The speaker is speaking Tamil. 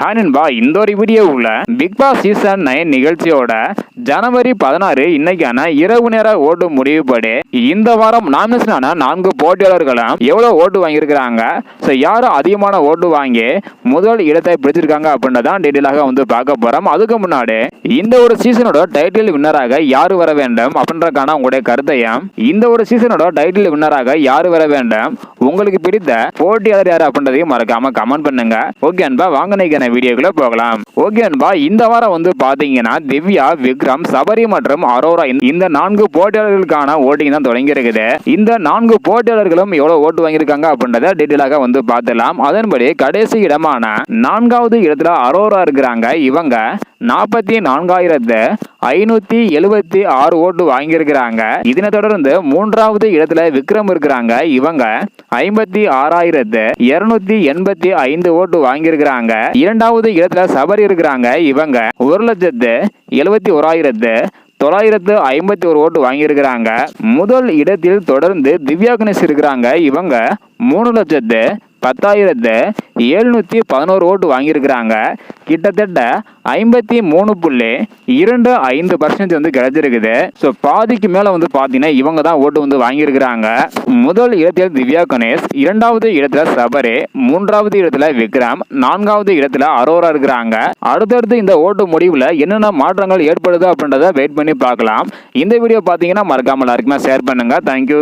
ஹாய் நண்பா இந்த ஒரு வீடியோவுல பிக் பாஸ் சீசன் நைன் நிகழ்ச்சியோட ஜனவரி பதினாறு இன்னைக்கான இரவு நேர ஓட்டு முடிவுபடி இந்த வாரம் நாமினேஷனான நான்கு போட்டியாளர்களும் எவ்வளவு ஓட்டு வாங்கியிருக்கிறாங்க? ஸோ யார் அதிகமான ஓட்டு வாங்கி முதல் இடத்தை பிடிச்சிருக்காங்க அப்படின்றதான் டீட்டெயிலாக வந்து பார்க்க போறோம். அதுக்கு முன்னாடி இந்த ஒரு சீசனோட டைட்டில் வின்னராக யார் வர வேண்டும் அப்படின்றக்கான உங்களுடைய கருத்தையும் இந்த ஒரு சீசனோட டைட்டில் வின்னராக யார் வர வேண்டும்? உங்களுக்கு பிடித்த போட்டியாளர் யார் அப்படின்றதையும் மறக்காம கமெண்ட் பண்ணுங்க. ஓகே அன்பா வாங்க நினைக்கிறேன் வீடியோக்குள்ள போகலாம். ஓகே அன்பா இந்த வாரம் வந்து பாத்தீங்கன்னா திவ்யா விக்ரம் சபரி மற்றும் அரோரா இந்த- நான்கு போட்டியாளர்களுக்கான ஓட்டிங் தான் தொடங்கி இருக்குது. இந்த நான்கு போட்டியாளர்களும் எவ்வளவு ஓட்டு வாங்கியிருக்காங்க அப்படின்றத டீட்டெயிலாக வந்து பார்த்துலாம் அதன்படி கடைசி இடமான நான்காவது இடத்துல அரோரா இருக்கிறாங்க. இவங்க நாற்பத்தி நான்காயிரத்து ஐநூத்தி எழுபத்தி ஆறு ஓட்டு வாங்கியிருக்கிறாங்க. இதனை தொடர்ந்து மூன்றாவது இடத்துல விக்ரம் இருக்கிறாங்க. இவங்க ஐம்பத்தி ஆறாயிரத்து இருநூத்தி எண்பத்தி ஐந்து ஓட்டு வாங்கியிருக்கிறாங்க. இரண்டாவது இடத்துல சபரி இருக்கிறாங்க. இவங்க ஒரு லட்சத்து எழுபத்தி ஓராயிரத்து தொள்ளாயிரத்து ஐம்பத்தி ஒரு ஓட்டு வாங்கியிருக்கிறாங்க. முதல் இடத்தில் தொடர்ந்து திவ்யா கணேஷ் இருக்கிறாங்க. இவங்க மூணு லட்சத்து பத்தாயிரத்து எழுநூற்றி பதினோரு ஓட்டு வாங்கியிருக்கிறாங்க. கிட்டத்தட்ட ஐம்பத்தி மூணு புள்ளி இரண்டு ஐந்து பர்சன்டேஜ் வந்து கிடைச்சிருக்குது. ஸோ பாதிக்கு மேலே வந்து பார்த்தீங்கன்னா இவங்க தான் ஓட்டு வந்து வாங்கியிருக்கிறாங்க. முதல் இடத்தில் திவ்யா கணேஷ் இரண்டாவது இடத்துல சபரி மூன்றாவது இடத்துல விக்ரம் நான்காவது இடத்துல அரோரா இருக்கிறாங்க. அடுத்தடுத்து இந்த ஓட்டு முடிவில் என்னென்ன மாற்றங்கள் ஏற்படுது அப்படின்றத வெயிட் பண்ணி பார்க்கலாம். இந்த வீடியோ பார்த்தீங்கன்னா மறக்காமல் எல்லாருக்குமே ஷேர் பண்ணுங்கள் தேங்க்யூ